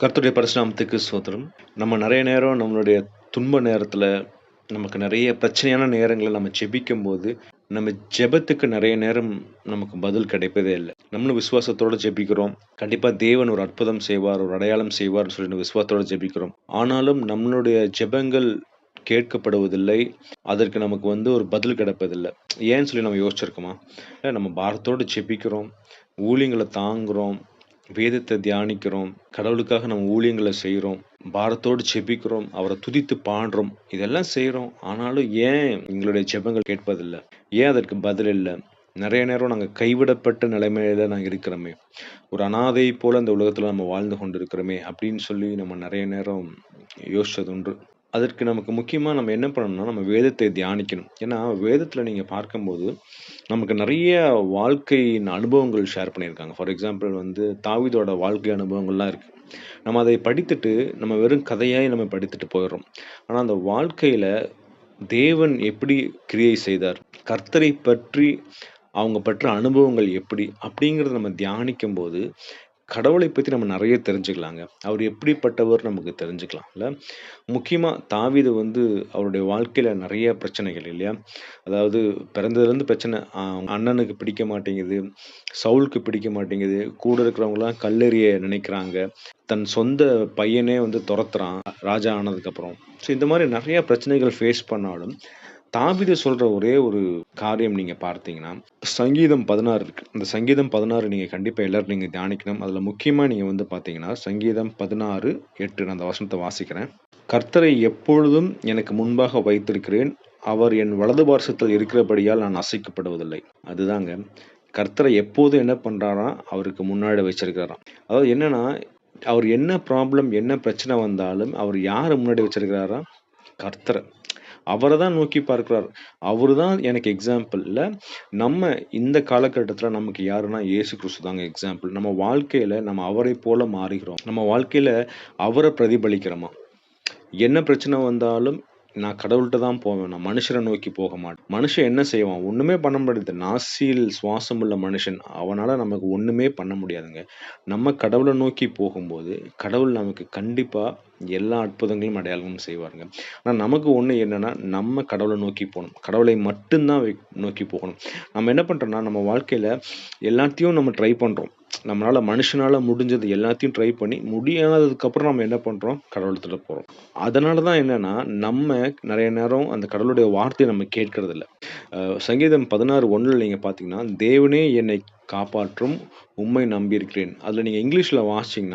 கர்த்தருடைய பரிசுநாமத்துக்கு சோதரம் நம்ம நிறைய நேரம் நம்மளுடைய துன்ப நேரத்தில் நமக்கு நிறைய பிரச்சனையான நேரங்களை நம்ம ஜெபிக்கும்போது, நம்ம ஜெபத்துக்கு நிறைய நேரம் நமக்கு பதில் கிடைப்பதே இல்லை நம்மளும் விசுவாசத்தோடு ஜெபிக்கிறோம். கண்டிப்பாக தேவன் ஒரு அற்புதம் செய்வார், ஒரு அடையாளம் செய்வார்னு சொல்லி விசுவாசத்தோடு ஜெபிக்கிறோம். ஆனாலும் நம்மளுடைய ஜெபங்கள் கேட்கப்படுவதில்லை. அதற்கு நமக்கு வந்து ஒரு பதில் கிடைப்பதில்லை ஏன்னு சொல்லி நம்ம யோசிச்சிருக்கோமா? இல்லை நம்ம பாரத்தோட ஜெபிக்கிறோம், ஊழியங்களை தாங்குகிறோம் வேதத்தை தியானிக்கிறோம், கடவுளுக்காக நம்ம ஊழியங்களை செய்கிறோம் பாரத்தோடு ஜெபிக்கிறோம், அவரை துதித்து பாடுறோம். இதெல்லாம் செய்கிறோம் ஆனாலும் ஏன் எங்களுடைய ஜெபங்கள் கேட்பதில்லை ஏன் அதற்கு பதில் இல்லை நிறைய நேரம் நாங்கள் கைவிடப்பட்ட நிலைமையில நாங்கள் இருக்கிறோமே! ஒரு அனாதை போல் அந்த உலகத்தில் நம்ம வாழ்ந்து கொண்டு இருக்கிறோமே அப்படின்னு சொல்லி நம்ம நிறைய நேரம் யோசிச்சது உண்டு. அதற்கு நமக்கு முக்கியமாக நம்ம என்ன பண்ணணும்னா, நம்ம வேதத்தை தியானிக்கணும். ஏன்னா, வேதத்தில் நீங்கள் பார்க்கும்போது, நமக்கு நிறைய வாழ்க்கையின் அனுபவங்கள் ஷேர் பண்ணியிருக்காங்க. ஃபார் எக்ஸாம்பிள் வந்து தாவிதோட வாழ்க்கை அனுபவங்கள்லாம் இருக்குது நம்ம அதை படித்துட்டு, நம்ம வெறும் கதையாய் நம்ம படித்துட்டு போயிடுறோம் ஆனால் அந்த வாழ்க்கையில் தேவன் எப்படி கிரியை செய்தார்? கர்த்தரை பற்றி அவங்க பெற்ற அனுபவங்கள் எப்படி? அப்படிங்கிறத நம்ம தியானிக்கும்போது, கடவுளை பற்றி நம்ம நிறைய தெரிஞ்சுக்கலாங்க. அவர் எப்படிப்பட்டவர் நமக்கு தெரிஞ்சுக்கலாம் இல்லை முக்கியமாக தாவிது வந்து அவருடைய வாழ்க்கையில் நிறைய பிரச்சனைகள் இல்லையா? அதாவது பிறந்ததுலேருந்து பிரச்சனை. அண்ணனுக்கு பிடிக்க மாட்டேங்குது, சவுலுக்கு பிடிக்க மாட்டேங்குது, கூட இருக்கிறவங்களாம் கல்லெறிய நினைக்கிறாங்க. தன் சொந்த பையனே வந்து துரத்துறான் ராஜா ஆனதுக்கப்புறம். ஸோ இந்த மாதிரி நிறைய பிரச்சனைகள் ஃபேஸ் பண்ணாலும், தாவீது சொல்ற ஒரே ஒரு காரியம் நீங்க பார்த்தீங்கன்னா, சங்கீதம் 16 இருக்கு. அந்த சங்கீதம் 16 நீங்க கண்டிப்பா எல்லாரும் நீங்க தியானிக்கணும். அதில் முக்கியமா நீங்க வந்து பார்த்தீங்கன்னா, சங்கீதம் 16, 8 நான் அந்த வசனத்தை வாசிக்கிறேன். கர்த்தரை எப்பொழுதும் எனக்கு முன்பாக வைத்திருக்கிறேன். அவர் என் வலது பார்சத்தில் இருக்கிறபடியால் நான் அசைக்கப்படுவதில்லை. அதுதாங்க. கர்த்தரை எப்போதும் என்ன பண்றாராம்? அவருக்கு முன்னாடி வச்சிருக்கிறாராம். அதாவது என்னன்னா, அவர் என்ன ப்ராப்ளம், என்ன பிரச்சனை வந்தாலும், அவர் யார் முன்னாடி வச்சிருக்கிறாரா கர்த்தரை அவரை தான் நோக்கி பார்க்கிறார். அவரு தான் எனக்கு எக்ஸாம்பிளில் நம்ம இந்த காலகட்டத்தில் நமக்கு யாருன்னா, இயேசு கிறிஸ்து தாங்க எக்ஸாம்பிள். நம்ம வாழ்க்கையில நம்ம அவரை போல மாறுகிறோம். நம்ம வாழ்க்கையில அவரை பிரதிபலிக்கிறோமா? என்ன பிரச்சனை வந்தாலும், நான் கடவுள்கிட்ட தான் போவேன். நான் மனுஷரை நோக்கி போக மாட்டேன். மனுஷன் என்ன செய்வான்? ஒன்றுமே பண்ண முடியாது. நாசியில் சுவாசம் உள்ள மனுஷன். அவனால் நமக்கு ஒன்றுமே பண்ண முடியாதுங்க. நம்ம கடவுளை நோக்கி போகும்போது, கடவுள் நமக்கு கண்டிப்பாக எல்லா அற்புதங்களும், அடையாளமும் செய்வாருங்க. ஆனால் நமக்கு ஒன்று என்னன்னா, நம்ம கடவுளை நோக்கி போகணும் கடவுளை மட்டும்தான் நோக்கி போகணும். நம்ம என்ன பண்ணுறோன்னா நம்ம வாழ்க்கையில் எல்லாத்தையும் நம்ம ட்ரை பண்ணுறோம் நம்மளால் மனுஷனால் முடிஞ்சது எல்லாத்தையும் ட்ரை பண்ணி, முடியாததுக்கப்புறம் நம்ம என்ன பண்ணுறோம் கடவுளத்தில் போகிறோம் அதனால தான் என்னென்னா நம்ம நிறைய நேரம் அந்த கடவுளுடைய வார்த்தையை நம்ம கேட்கறதில்ல சங்கீதம் சங்கீதம் 16:1ல நீங்க பார்த்தீங்கன்னா, தேவனே என்னை காப்பாற்றும், உண்மை நம்பியிருக்கிறேன். அதில் நீங்கள் இங்கிலீஷில் வாசிச்சிங்கன்னா